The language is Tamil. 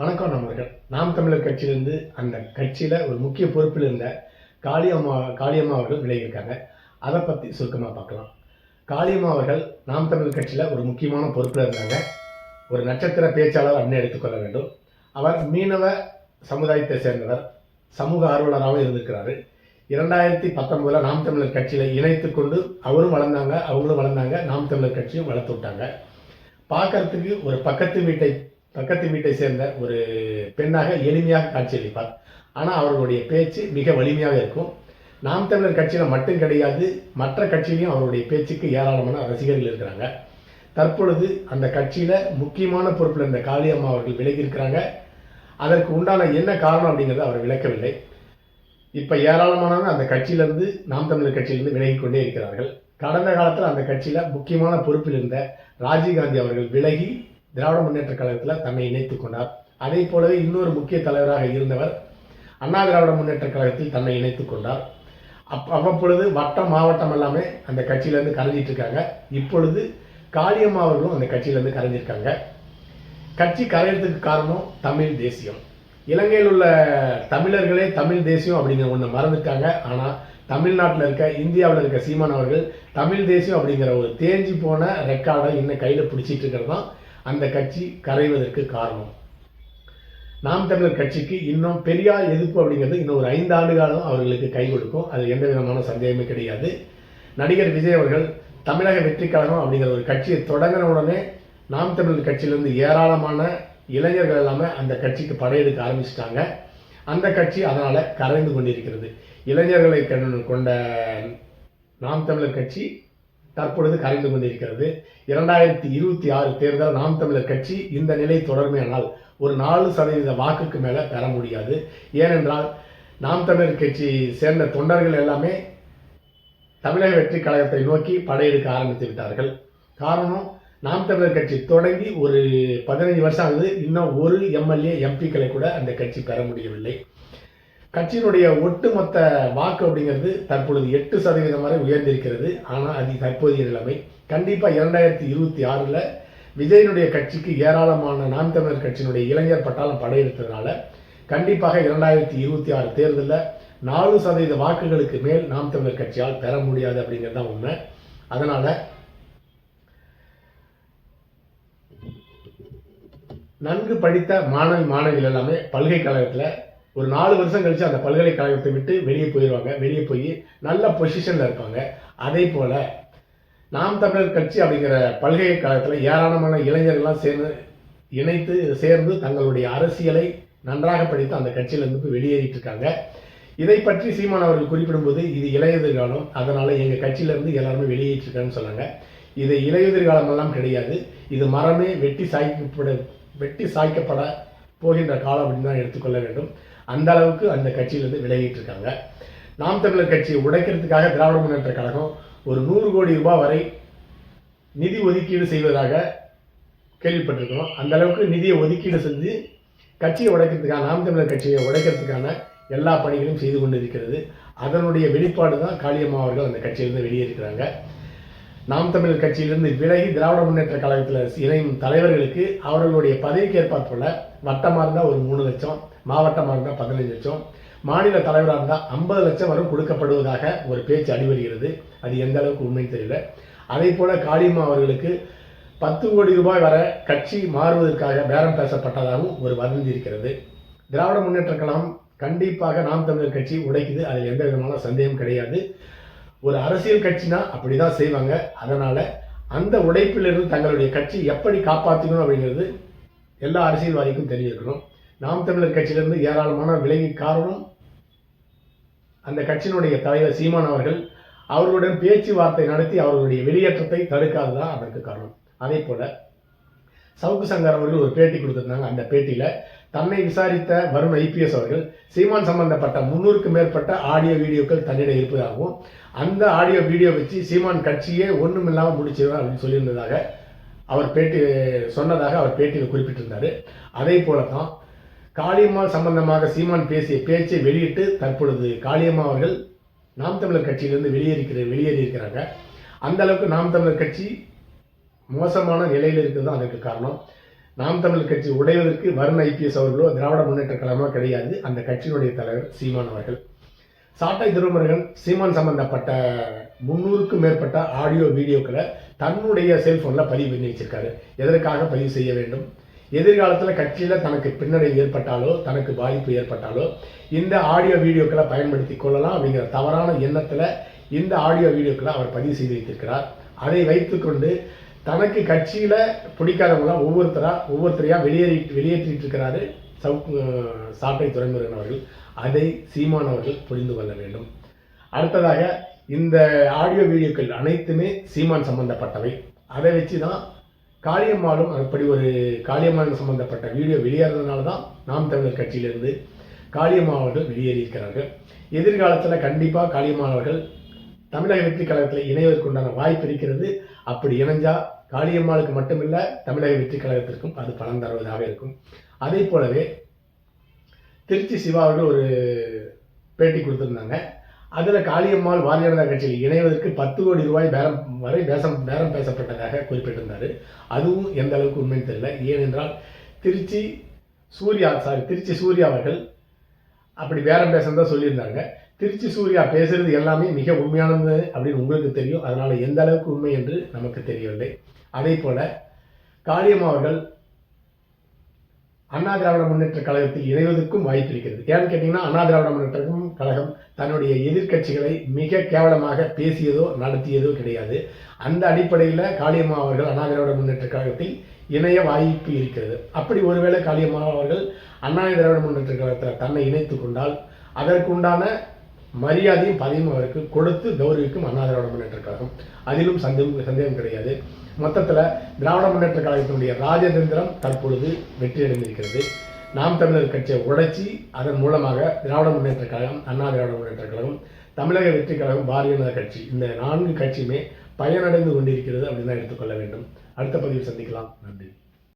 வணக்கம் நண்பர்கள். நாம் தமிழர் கட்சியிலிருந்து அந்த கட்சியில் ஒரு முக்கிய பொறுப்பில் இருந்த காளியம்மா காளியம்மா அவர்கள் விலகியிருக்காங்க. அதை பற்றி சுருக்கமாக பார்க்கலாம். காளியம்மா அவர்கள் நாம் தமிழர் கட்சியில் ஒரு முக்கியமான பொறுப்பில் இருந்தாங்க. ஒரு நட்சத்திர பேச்சாளர் அப்படின்னு எடுத்துக்கொள்ள வேண்டும். அவர் மீனவ சமுதாயத்தை சேர்ந்தவர் சமூக ஆர்வலராகவும் இருந்திருக்கிறாரு. இரண்டாயிரத்தி பத்தொன்பதில் நாம் தமிழர் கட்சியில் இணைத்து கொண்டு அவரும் வளர்ந்தாங்க அவங்களும் வளர்ந்தாங்க நாம் தமிழர் கட்சியும் வளர்த்து விட்டாங்க. பார்க்கறதுக்கு ஒரு பக்கத்து வீட்டை பக்கத்து வீட்டை சேர்ந்த ஒரு பெண்ணாக எளிமையாக காட்சியளிப்பார். ஆனால் அவர்களுடைய பேச்சு மிக வலிமையாக இருக்கும். நாம் தமிழர் கட்சியில் மட்டும் கிடையாது மற்ற கட்சியிலையும் அவருடைய பேச்சுக்கு ஏராளமான ரசிகர்கள் இருக்கிறாங்க. தற்பொழுது அந்த கட்சியில் முக்கியமான பொறுப்பில் இருந்த காளியம்மா அவர்கள் விலகி இருக்கிறாங்க. அதற்கு உண்டான என்ன காரணம் அப்படிங்கிறத அவர் விளக்கவில்லை. இப்போ ஏராளமானவங்க அந்த கட்சியிலிருந்து நாம் தமிழர் கட்சியிலிருந்து விலகி கொண்டே இருக்கிறார்கள். கடந்த காலத்தில் அந்த கட்சியில் முக்கியமான பொறுப்பில் இருந்த ராஜீவ்காந்தி அவர்கள் விலகி திராவிட முன்னேற்ற கழகத்தில் தன்னை இணைத்துக் கொண்டார். அதே போலவே இன்னொரு முக்கிய தலைவராக இருந்தவர் அண்ணா திராவிட முன்னேற்ற கழகத்தில் தன்னை இணைத்துக் கொண்டார். அப் அவ்வப்பொழுது வட்டம் மாவட்டம் எல்லாமே அந்த கட்சியிலேருந்து கரைஞ்சிட்டு இருக்காங்க. இப்பொழுது காளியம்மா அவர்களும் அந்த கட்சியிலேருந்து கரைஞ்சிருக்காங்க. கட்சி கரையிறதுக்கு காரணம் தமிழ் தேசியம். இலங்கையில் உள்ள தமிழர்களே தமிழ் தேசியம் அப்படிங்கிற ஒன்று மறந்துட்டாங்க. ஆனால் தமிழ்நாட்டில் இருக்க இந்தியாவில் இருக்க சீமான் அவர்கள் தமிழ் தேசியம் அப்படிங்கிற ஒரு தேஞ்சி போன ரெக்கார்டை இன்னும் கையில் பிடிச்சிட்டு இருக்கிறது தான் அந்த கட்சி கரைவதற்கு காரணம். நாம் தமிழர் கட்சிக்கு இன்னும் பெரியார் எதிர்ப்பு அப்படிங்கிறது இன்னும் ஒரு ஐந்து ஆண்டு காலம் அவர்களுக்கு கை கொடுக்கும். அது எந்த விதமான சந்தேகமே கிடையாது. நடிகர் விஜய் அவர்கள் தமிழக வெற்றி கழகம் அப்படிங்கிற ஒரு கட்சியை தொடங்கின உடனே நாம் தமிழர் கட்சியிலிருந்து ஏராளமான இளைஞர்கள் எல்லாமே அந்த கட்சிக்கு படையெடுக்க ஆரம்பிச்சிட்டாங்க. அந்த கட்சி அதனால் கரைந்து கொண்டிருக்கிறது. இளைஞர்களை கொண்ட நாம் தமிழர் கட்சி தற்பொழுது கரைந்து கொண்டிருக்கிறது. இரண்டாயிரத்தி இருபத்தி ஆறு தேர்தல் நாம் தமிழர் கட்சி இந்த நிலை தொடர்மையானால் ஒரு நாலு சதவீத வாக்குக்கு மேலே பெற முடியாது. ஏனென்றால் நாம் தமிழர் கட்சி சேர்ந்த தொண்டர்கள் எல்லாமே தமிழக வெற்றி கழகத்தை நோக்கி படையெடுக்க ஆரம்பித்து விட்டார்கள். காரணம் நாம் தமிழர் கட்சி தொடங்கி ஒரு பதினைஞ்சு வருஷம் ஆகுது. இன்னும் ஒரு எம்எல்ஏ எம்பிக்களை கூட அந்த கட்சி பெற முடியவில்லை. கட்சியினுடைய ஒட்டுமொத்த வாக்கு அப்படிங்கிறது தற்பொழுது எட்டு சதவீதம் வரை உயர்ந்திருக்கிறது. ஆனால் அது தற்போதைய நிலைமை. கண்டிப்பாக இரண்டாயிரத்தி இருபத்தி ஆறில் விஜயனுடைய கட்சிக்கு ஏராளமான நாம் தமிழர் கட்சியினுடைய இளைஞர் பட்டாளம் படையெடுத்ததுனால கண்டிப்பாக இரண்டாயிரத்தி இருபத்தி ஆறு தேர்தலில் நாலு சதவீத வாக்குகளுக்கு மேல் நாம் தமிழர் கட்சியால் பெற முடியாது அப்படிங்கிறது தான் உண்மை. அதனால் நன்கு படித்த மாணவி மாணவிகள் எல்லாமே பல்கலைக்கழகத்தில் ஒரு நாலு வருஷம் கழிச்சு அந்த பல்கலைக்கழகத்தை விட்டு வெளியே போயிடுவாங்க வெளியே போய் நல்ல பொசிஷனில் இருப்பாங்க. அதே போல் நாம் தமிழர் கட்சி அப்படிங்கிற பல்கலைக்கழகத்தில் ஏராளமான இளைஞர்கள்லாம் சேர்ந்து இணைத்து சேர்ந்து தங்களுடைய அரசியலை நன்றாக படித்து அந்த கட்சியிலிருந்து போய் வெளியேறிட்டு இருக்காங்க இதை பற்றி சீமான் அவர்கள் குறிப்பிடும்போது இது இளையதிர்காலம் அதனால் அதனால எங்கள் கட்சியிலேருந்து எல்லாருமே வெளியேற்றிருக்காங்கன்னு சொன்னாங்க. இது இலையுதிர் எல்லாம் கிடையாது. இது மரமே வெட்டி சாய்க்கப்பட வெட்டி சாய்க்கப்பட போகின்ற காலம் அப்படின்னு தான் எடுத்துக்கொள்ள வேண்டும். அந்த அளவுக்கு அந்த கட்சியிலிருந்து விலகிட்டு இருக்காங்க நாம் தமிழர் கட்சியை உடைக்கிறதுக்காக திராவிட முன்னேற்ற கழகம் ஒரு நூறு கோடி ரூபாய் வரை நிதி ஒதுக்கீடு செய்வதாக கேள்விப்பட்டிருக்கிறோம். அந்த அளவுக்கு நிதியை ஒதுக்கீடு செஞ்சு கட்சியை உடைக்கிறதுக்கான நாம் தமிழர் கட்சியை உடைக்கிறதுக்கான எல்லா பணிகளும் செய்து கொண்டு இருக்கிறது அதனுடைய வெளிப்பாடு தான் காளியம்மா அவர்கள் அந்த கட்சியிலிருந்து வெளியேறுகிறாங்க நாம் தமிழர் கட்சியிலிருந்து விலகி திராவிட முன்னேற்ற கழகத்தில் இணையும் தலைவர்களுக்கு அவர்களுடைய பதவிக்கு போல வட்டமாக இருந்தால் ஒரு மூணு லட்சம் மாவட்டமாக இருந்தால் பதினஞ்சு லட்சம் மாநில தலைவராக இருந்தால் ஐம்பது லட்சம் வரை கொடுக்கப்படுவதாக ஒரு பேச்சு அடிவருகிறது. அது எந்த அளவுக்கு உண்மைன்னு தெரியல. அதே போல காளியம்மா அவர்களுக்கு பத்து கோடி ரூபாய் வர கட்சி மாறுவதற்காக பேரம் பேசப்பட்டதாகவும் ஒரு வதந்தி இருக்கிறது. திராவிட முன்னேற்ற கழகம் கண்டிப்பாக நாம் தமிழர் கட்சி உடைக்குது. அதில் எந்த விதமான சந்தேகம் கிடையாது. ஒரு அரசியல் கட்சினா அப்படிதான் செய்வாங்க. அதனால் அந்த உடைப்பிலிருந்து தங்களுடைய கட்சி எப்படி காப்பாற்றணும் அப்படிங்கிறது எல்லா அரசியல்வாதிக்கும் தெரிஞ்சிருக்கணும் நாம் தமிழர் கட்சியிலிருந்து ஏராளமான விலகி காரணம் அந்த கட்சியினுடைய தலைவர் சீமான் அவர்கள் அவர்களுடன் பேச்சுவார்த்தை நடத்தி அவர்களுடைய வெளியேற்றத்தை தடுக்காததான் அதற்கு காரணம். அதே போல சவுக்கு சங்கர் அவர்கள் ஒரு பேட்டி கொடுத்திருந்தாங்க அந்த பேட்டியில. தன்னை விசாரித்த வருண் ஐபிஎஸ் அவர்கள் சீமான் சம்பந்தப்பட்ட முன்னூறுக்கு மேற்பட்ட ஆடியோ வீடியோக்கள் தன்னிடம் இருப்பதாகவும் அந்த ஆடியோ வீடியோ வச்சு சீமான் கட்சியே ஒன்றும் இல்லாமல் முடிச்சிருவேன் அப்படின்னு சொல்லியிருந்ததாக அவர் பேட்டி சொன்னதாக அவர் பேட்டியில் குறிப்பிட்டிருந்தாரு. அதே போல தான் காளியம்மாள் சம்பந்தமாக சீமான் பேசிய பேச்சை வெளியிட்டு தற்பொழுது காளியம்மா அவர்கள் நாம் தமிழர் கட்சியிலிருந்து வெளியேறிக்கிற வெளியேறி இருக்கிறாங்க அந்த அளவுக்கு நாம் தமிழர் கட்சி மோசமான நிலையில் இருக்கிறது தான் அதற்கு காரணம். நாம் தமிழர் கட்சி உடைவதற்கு வருண் ஐபிஎஸ் அவர்களோ திராவிட முன்னேற்ற கழகமோ கிடையாது. அந்த கட்சியினுடைய தலைவர் சீமான் அவர்கள். சாட்டை திருமுருகன் சீமான் சம்பந்தப்பட்ட முன்னூறுக்கும் மேற்பட்ட ஆடியோ வீடியோக்களை தன்னுடைய செல்போனில் பதிவு பண்ணி வச்சிருக்காரு. எதற்காக பதிவு செய்ய வேண்டும்? எதிர்காலத்தில் கட்சியில் தனக்கு பின்னணி ஏற்பட்டாலோ தனக்கு பாதிப்பு ஏற்பட்டாலோ இந்த ஆடியோ வீடியோக்களை பயன்படுத்தி கொள்ளலாம் அப்படிங்கிற தவறான எண்ணத்தில் இந்த ஆடியோ வீடியோக்களை அவர் பதிவு செய்து வைத்திருக்கிறார். அதை வைத்துக்கொண்டு தனக்கு கட்சியில் பிடிக்காதவங்களாம் ஒவ்வொருத்தராக ஒவ்வொருத்தரையாக வெளியேறி வெளியேற்றிட்டு இருக்கிறாரு சவு அஹ் சாட்டை துறைமுருகன் அவர்கள். அதை சீமான் அவர்கள் புரிந்து கொள்ள வேண்டும். அடுத்ததாக இந்த ஆடியோ வீடியோக்கள் அனைத்துமே சீமான் சம்பந்தப்பட்டவை. அதை வச்சு தான் காளியம்மாளும் அப்படி ஒரு காளியம்மாள் சம்பந்தப்பட்ட வீடியோ வெளியேறதுனால தான் நாம் தமிழர் கட்சியிலிருந்து காளியம்மா அவர்கள் வெளியேறியிருக்கிறார்கள். எதிர்காலத்தில் கண்டிப்பாக காளியம்மா அவர்கள் தமிழக வெற்றி கழகத்தில் இணைவதற்குண்டான வாய்ப்பு இருக்கிறது. அப்படி இணைஞ்சால் காளியம்மாளுக்கு மட்டுமில்ல தமிழக வெற்றி கழகத்திற்கும் அது பலன் தருவதாக இருக்கும். அதே போலவே திருச்சி சிவா அவர்கள் ஒரு பேட்டி கொடுத்துருந்தாங்க. அதில் காளியம்மாள் பாரதிய ஜனதா கட்சியில் இணைவதற்கு பத்து கோடி ரூபாய் பேரம் வரை பேசம் பேரம் பேசப்பட்டதாக குறிப்பிட்டிருந்தார். அதுவும் எந்த அளவுக்கு உண்மைன்னு தெரியல. ஏனென்றால் திருச்சி சூர்யா சாரி திருச்சி சூர்யா அவர்கள் அப்படி பேரம் பேசதான் சொல்லியிருந்தாங்க. திருச்சி சூர்யா பேசுறது எல்லாமே மிக உண்மையானது அப்படின்னு உங்களுக்கு தெரியும். அதனால் எந்த அளவுக்கு உண்மை என்று நமக்கு தெரியவில்லை. அதே போல் காளியம்மா அவர்கள் அண்ணா திராவிட முன்னேற்ற கழகத்தில் இணைவதற்கும் வாய்ப்பு இருக்கிறது. ஏன்னு கேட்டீங்கன்னா அண்ணா திராவிட முன்னேற்ற கழகம் தன்னுடைய எதிர்க்கட்சிகளை மிக கேவலமாக பேசியதோ நடத்தியதோ கிடையாது. அந்த அடிப்படையில் காளியம்மா அவர்கள் அண்ணா திராவிட முன்னேற்ற கழகத்தில் இணைய வாய்ப்பு இருக்கிறது. அப்படி ஒருவேளை காளியம்மா அவர்கள் அண்ணா திராவிட முன்னேற்ற கழகத்தில் தன்னை இணைத்து கொண்டால் அதற்குண்டான மரியாதையும் பதவியும் அவருக்கு கொடுத்து கௌரவிக்கும் அண்ணா திராவிட முன்னேற்ற கழகம் அதிலும் சந்தேகம் சந்தேகம் கிடையாது. மொத்தத்தில் திராவிட முன்னேற்ற கழகத்தினுடைய ராஜதந்திரம் தற்பொழுது வெற்றியடைந்திருக்கிறது. நாம் தமிழர் கட்சியை உடைச்சி அதன் மூலமாக திராவிட முன்னேற்ற கழகம் அண்ணா திராவிட முன்னேற்ற கழகம் தமிழக வெற்றி கழகம் பாரதிய ஜனதா கட்சி இந்த நான்கு கட்சியுமே பயனடைந்து கொண்டிருக்கிறது அப்படின்னு தான் எடுத்துக்கொள்ள வேண்டும். அடுத்த பதிவில் சந்திக்கலாம். நன்றி.